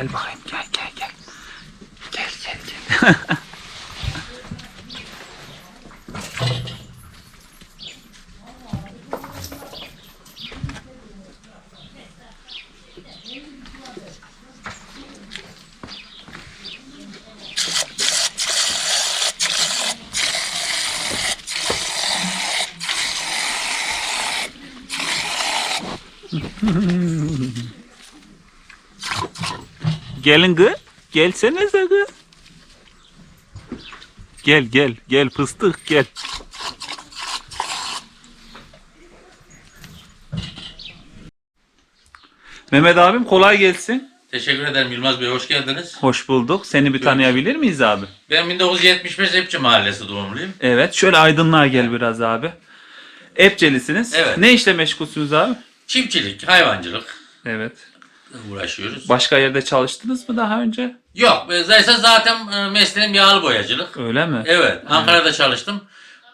Gel bakayım gel gel gel. Gel gel gel. Gelin gı. Gelsenize gı. Gel gel gel fıstık gel. Mehmet abim kolay gelsin. Teşekkür ederim Yılmaz Bey. Hoş geldiniz. Hoş bulduk. Seni bir tanıyabilir miyiz abi? Ben 1975 Hepçi Mahallesi doğumluyum. Evet. Şöyle aydınlığa gel biraz abi. Epçelisiniz. Evet. Ne işle meşgulsünüz abi? Çiftçilik, hayvancılık Evet. Uğraşıyoruz. Başka yerde çalıştınız mı daha önce? Yok, e, zaten zaten e, mesleğim yağlı boyacılık. Öyle mi? Evet, Ankara'da çalıştım.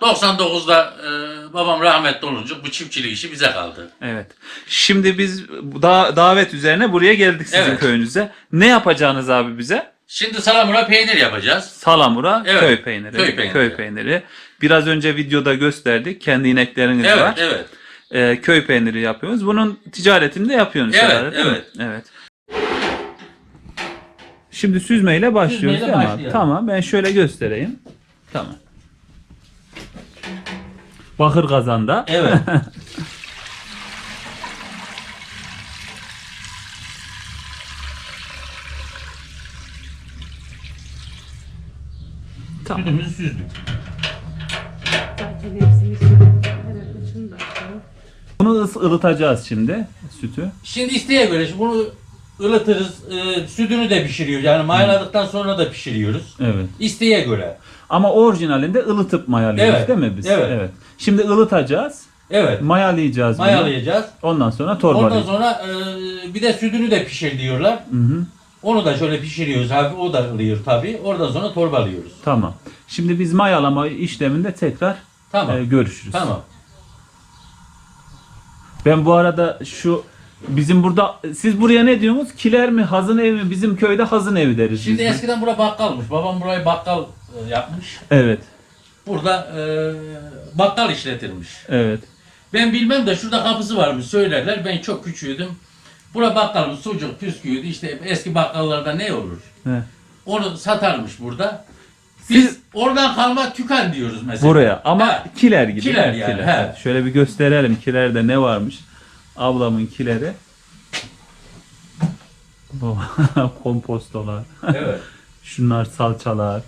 99'da e, babam rahmetli olunca bu çiftçilik işi bize kaldı. Evet. Şimdi biz da davet üzerine buraya geldik sizin Evet. köyünüze. Ne yapacağınız abi bize? Şimdi salamura peynir yapacağız. Salamura Evet, köy peyniri. köy peyniri. Köy peyniri. Biraz önce videoda gösterdik. Kendi inekleriniz Evet, var. evet. Ee, köy peyniri yapıyoruz. Bunun ticaretini de yapıyorsunuz Evet, herhalde, değil mi? evet. Evet. Şimdi süzmeyle başlıyoruz Süzmeyle değil mi abi? Tamam ben şöyle göstereyim. Tamam. Bakır kazanda. Evet. Tamam. Sütümüzü süzdük. Zaten hepsini Bunu ılıtacağız şimdi sütü. Şimdi isteğe göre şimdi bunu ılıtırız. E, sütünü de pişiriyoruz. Yani mayaladıktan sonra da pişiriyoruz. Evet. İsteğe göre. Ama orijinalinde ılıtıp mayalıyoruz Evet, değil mi biz? evet. Şimdi ılıtacağız. Evet. Mayalayacağız bunu. Mayalayacağız. Ondan sonra Ondan torbalayacağız. sonra e, bir de sütünü de pişir diyorlar. Hı hı. Onu da şöyle pişiriyoruz. Hafif o da ılıyor tabii. Oradan sonra torbalıyoruz. Tamam. Şimdi biz mayalama işleminde tekrar Tamam. e, görüşürüz. Tamam. Ben bu arada şu bizim burada siz buraya ne diyorsunuz? Kiler mi, hazın evi mi? Bizim köyde hazın evi deriz Şimdi biz. de. eskiden bura bakkalmış. Babam burayı bakkal e, yapmış. Evet. Burada e, bakkal işletirmiş. Evet. Ben bilmem de şurada kapısı varmış söylerler. Ben çok küçüğüydüm. Bura bakkalmış sucuk, püsküviydi. İşte eski bakkallarda ne olur? He. Onu satarmış burada. Biz oradan kalma tüken diyoruz mesela. Buraya ama Ha. kiler gibi. Kiler yani, he. Evet. Şöyle bir gösterelim kilerde ne varmış. Ablamın kileri. Bu kompostolar. Evet. Şunlar salçalar.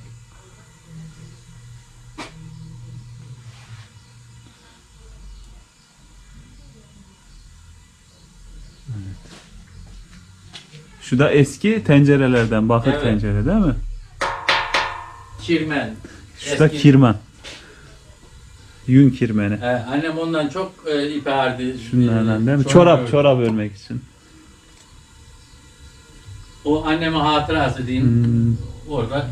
Evet. Şu da eski tencerelerden, bakır Evet. tencere değil mi? Kirmen. Şu da Eski- kirman. Yün kirmeni. He, annem ondan çok e, iperdi. Şunlardan değil mi? Çorap, çorap örmek için. O annemin hatırası diyeyim. Hmm. Orada.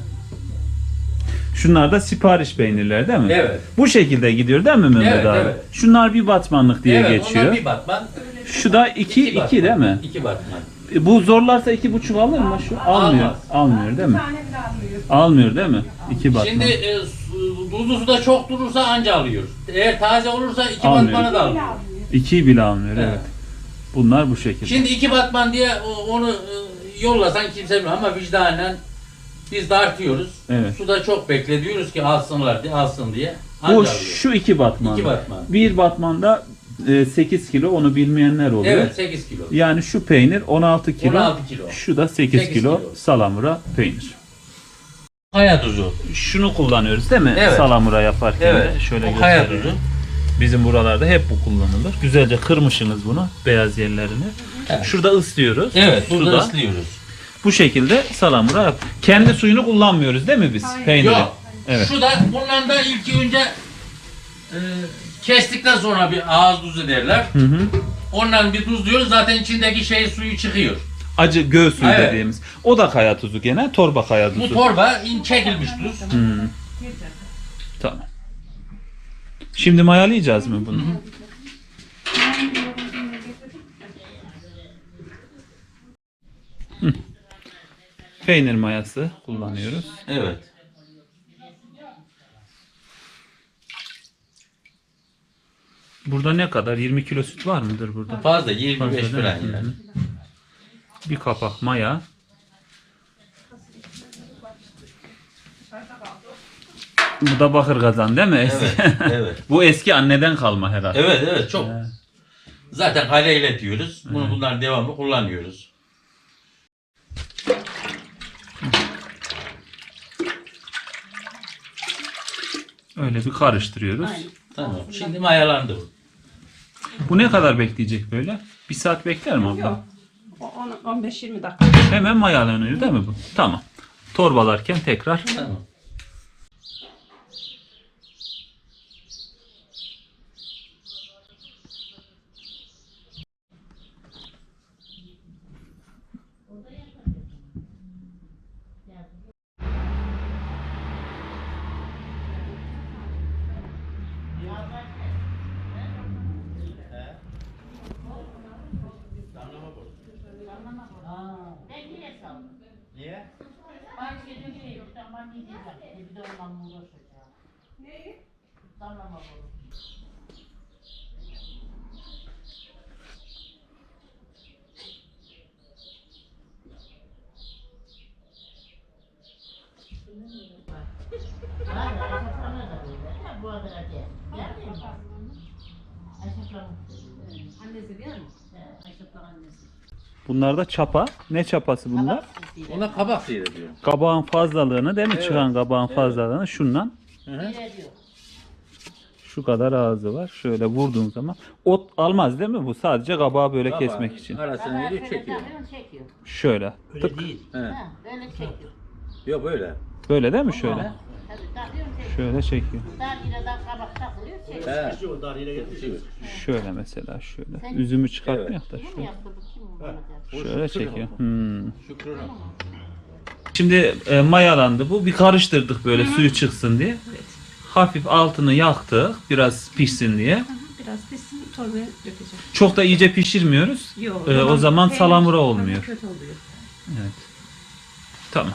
Şunlar da sipariş peynirler değil mi? Evet. Bu şekilde gidiyor değil mi Mehmet Evet, abi? evet. Şunlar bir batmanlık diye evet, geçiyor. ondan bir batman. Şu da iki, iki, batman. değil mi? İki batman. E, Bu zorlarsa iki buçuk alır mı şu? Almıyor. Almaz. Almıyor değil mi? Bir tane bile almıyor. Almıyor değil mi? İki batman. Şimdi e, su- suda çok durursa anca alıyor. Eğer taze olursa iki Almıyor. batmanı da alıyor. İkiyi bile almıyor evet. Evet. Bunlar bu şekilde. Şimdi iki batman diye o- onu e, yollasan kimse bilmez ama vicdanen biz dartıyoruz. Evet. Suda çok bekle diyoruz ki alsınlar diye alsın diye. Anca bu alıyor. şu iki batman. İki batman. Bir batmanda 8 kilo onu bilmeyenler oluyor. Evet 8 kilo. Yani şu peynir 16 kilo. 16 kilo. Şu da 8, 8 kilo, kilo. salamura peynir. Kaya tuzu. Şunu kullanıyoruz değil mi? Evet. Salamura yaparken Evet. de. Şöyle o kaya tuzu. Bizim buralarda hep bu kullanılır. Güzelce kırmışsınız bunu beyaz yerlerini. Evet. Şurada ıslıyoruz. Evet burada Suda. ıslıyoruz. Bu şekilde salamura yap. Kendi suyunu kullanmıyoruz değil mi biz? Hayır. Peyniri. Yok. Evet. Şu da bundan da ilk önce e, kestikten sonra bir ağız tuzu derler. Hı hı. Ondan bir tuzluyoruz zaten içindeki şey suyu çıkıyor. Acı göğ suyu Evet. dediğimiz. O da kaya tuzu gene. Torba kaya Bu tuzu. torba in çekilmiş tuz. Hı. Tamam. Şimdi mayalayacağız mı bunu? Hı. Peynir mayası kullanıyoruz. Evet. Burada ne kadar? 20 kilo süt var mıdır burada? Fazla 25 Fazla falan yani. hı. Bir kapak maya. Bu da bakır kazan değil mi? Evet, evet. Bu eski anneden kalma herhalde. Evet evet çok. Zaten kaleyle diyoruz. Bunu bunlar devamlı kullanıyoruz. Öyle bir karıştırıyoruz. Tamam. Şimdi mayalandı bu. Bu ne kadar bekleyecek böyle? Bir saat bekler mi abla? Yok. O- on- 15-20 dakika. Hemen mayalanıyor değil mi bu? Tamam. Torbalarken tekrar. Tamam. Annesi Bunlar da çapa. Ne çapası bunlar? Ona kabak diye diyor. Kabağın fazlalığını değil mi? Çıkan kabağın fazlalığını şundan Öyle diyor. şu kadar ağzı var. Şöyle vurduğum zaman ot almaz değil mi bu? Sadece kabağı böyle kesmek için. Arasını veriyor çekiyor. Çekiyor. Şöyle. Tık. He. Ha, böyle çekiyor. Yok böyle. Böyle değil mi şöyle? Şöyle çekiyor. He. Şöyle mesela şöyle. Üzümü çıkartmıyor da şöyle. Şöyle çekiyor. Hmm. Şimdi e, mayalandı bu. Bir karıştırdık böyle suyu çıksın diye. Hafif altını yaktık biraz pişsin diye. Biraz pişsin torbaya dökeceğim. Çok da iyice pişirmiyoruz. Yok. E, o zaman salamura olmuyor. Kötü oluyor. Evet. Tamam.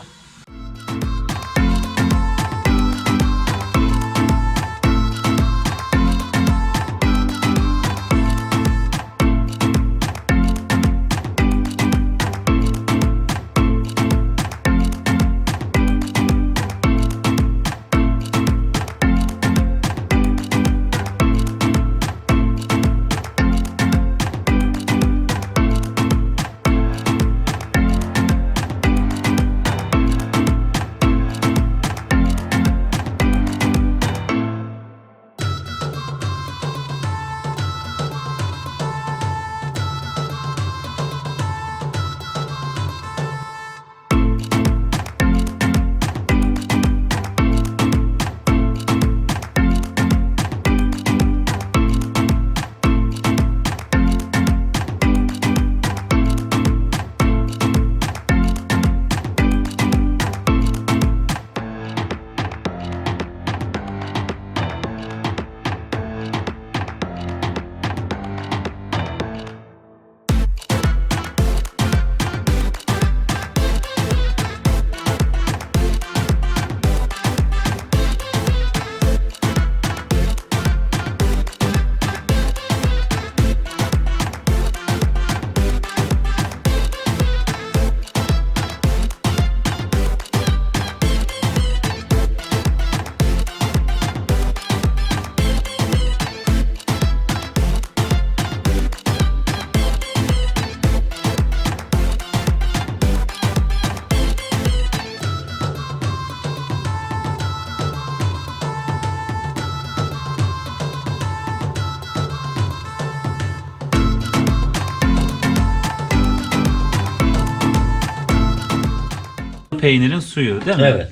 Peynirin suyu değil mi? Evet.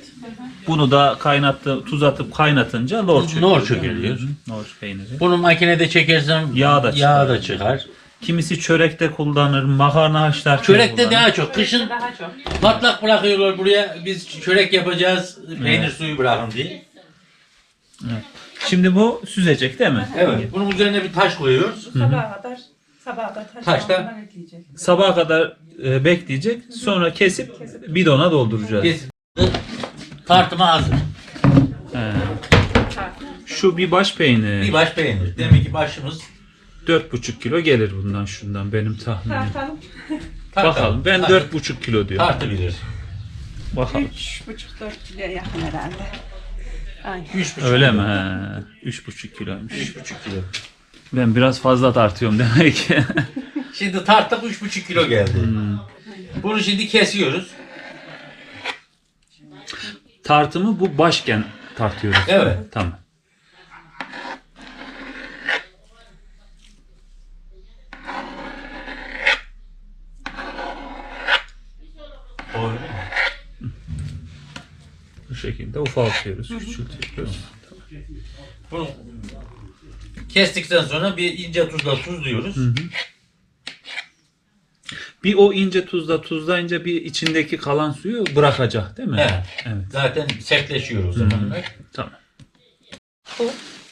Bunu da kaynattı, tuz atıp kaynatınca lor çöküyor. Nor çökülüyor. Lor peyniri. Bunu makinede çekersem Yağ da yağ çıkar. da çıkar. Kimisi çörekte kullanır, makarna haşlar. Çörekte daha çok. Kışın Daha çok. patlak bırakıyorlar buraya. Biz çörek yapacağız. Peynir suyu bırakın diye. Şimdi bu süzecek değil mi? Evet. Bunun üzerine bir taş koyuyoruz. Sabaha kadar Sabaha kadar taş Taşta. altından ekleyecek. Sabaha kadar e, bekleyecek. Sonra kesip bidona dolduracağız. Kes. Tartıma hazır. He. Şu bir baş peynir. Bir baş peynir. Demek ki başımız 4,5 kilo gelir bundan şundan benim tahminim. Tartalım. Bakalım ben Tartı- 4,5 kilo diyorum. Tartabilir. Bakalım. Üç buçuk dört kiloya yakın herhalde. Ay. Üç buçuk Öyle kilo. mi? He. 3,5 kiloymuş. Üç buçuk kilo. Ben biraz fazla tartıyorum demek ki. Şimdi tarttık üç buçuk kilo geldi. Bunu şimdi kesiyoruz. Tartımı bu başken tartıyoruz. Evet. Tamam. Bu şekilde ufaltıyoruz, küçültüyoruz. Bunu kestikten sonra bir ince tuzla tuzluyoruz. Bir o ince tuzla tuzlayınca bir içindeki kalan suyu bırakacak değil mi? Evet. Evet. Zaten sertleşiyor o zaman. Tamam.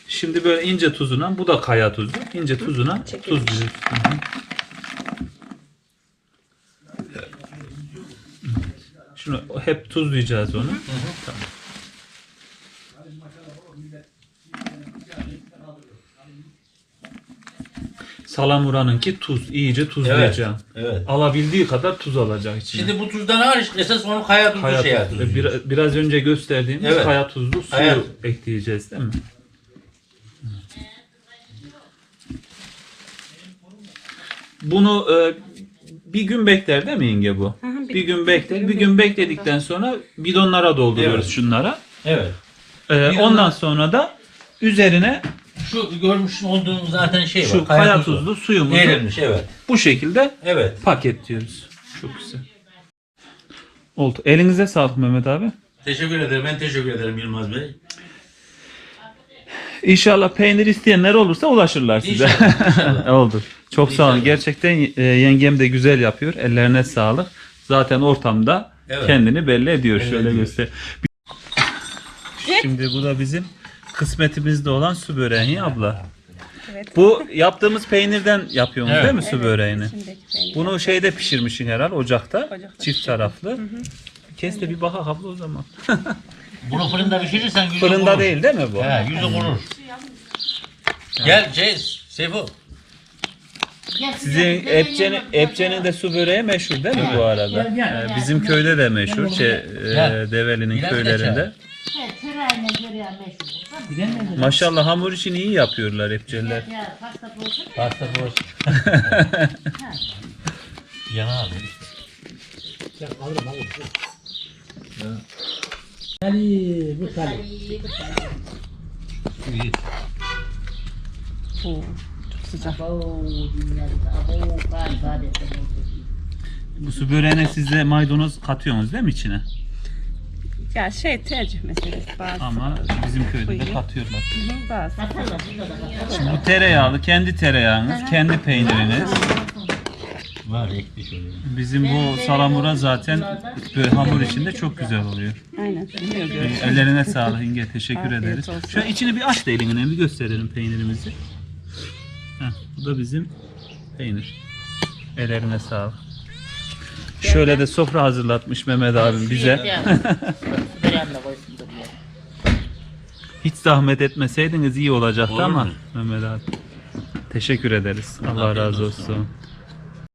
Şimdi böyle ince tuzuna, bu da kaya tuzu. İnce tuzuna tuzluyoruz. Hı hı. Şunu hep tuzlayacağız onu. Tamam. Salamura'nınki tuz. iyice tuzlayacağım. Evet. Alabildiği kadar tuz alacak içine. Şimdi bu tuzdan hariç esas onu kaya tuzu kaya şey tuzu. Bir- biraz önce gösterdiğimiz Evet. kaya tuzlu suyu Kaya- ekleyeceğiz değil mi? Bunu e, bir gün bekler değil mi yenge bu? hı, bir, bir- gün bekler. Bir gün bekledikten sonra bidonlara dolduruyoruz Evet. şunlara. Evet. E, ondan sonra da üzerine Şu görmüş olduğunuz zaten şey var. şu kaya tuzlu suyumuzu Eğrilmiş evet. bu şekilde Evet. paketliyoruz. Çok güzel. Oldu. Elinize sağlık Mehmet abi. Teşekkür ederim. Ben teşekkür ederim Yılmaz Bey. İnşallah peynir isteyenler olursa ulaşırlar size. İnşallah, inşallah. Oldu. Çok sağ olun. İnşallah. Gerçekten e, yengem de güzel yapıyor. Ellerine sağlık. Zaten ortamda Evet. kendini belli ediyor. Belli Şöyle ediyor. göster. Şimdi bu da bizim kısmetimizde olan su böreği abla. Evet. Bu yaptığımız peynirden yapıyoruz Evet. değil mi su böreğini? İçindeki peynir. Bunu şeyde pişirmişsin herhal ocakta. Ocakta çift taraflı. Kes de bir bak abla o zaman. Bunu fırında pişirirsen yüzü Fırında kurur. değil değil mi bu? He, yüzü kurur. Gel Ceyiz, Seyfo. Sizin Epçe'nin Epçe'nin de su böreği meşhur değil mi bu arada? Gel, gel. Ee, Bizim köyde de meşhur. Şey, e, Gel. Develi'nin Biraz köylerinde. Evet, sırayla. Maşallah hamur için iyi yapıyorlar Epçeliler. Ya pasta olsun. Pasta boş. Yana al. Oo, çok sıcak. Abo dinler. Abo kan sadece. Bu su böreğine siz de maydanoz katıyorsunuz değil mi içine? Ya şey tercih meselesi bazı. Ama bizim köyde de katıyorlar. Hı, bazı. Şimdi bu tereyağlı, kendi tereyağınız, kendi peyniriniz. Var ekli şöyle. Bizim bu salamura zaten böyle hamur içinde çok güzel oluyor. Aynen. Ee. Ellerine sağlık İnge, teşekkür Afiyet ederiz. olsun. Şöyle içini bir aç da eline bir gösterelim peynirimizi. Heh, bu da bizim peynir. Ellerine sağlık. Şöyle de sofra hazırlatmış Mehmet abim bize. Hiç zahmet etmeseydiniz iyi olacaktı Olur ama mu? Mehmet abi. Teşekkür ederiz. Allah razı olsun. olsun.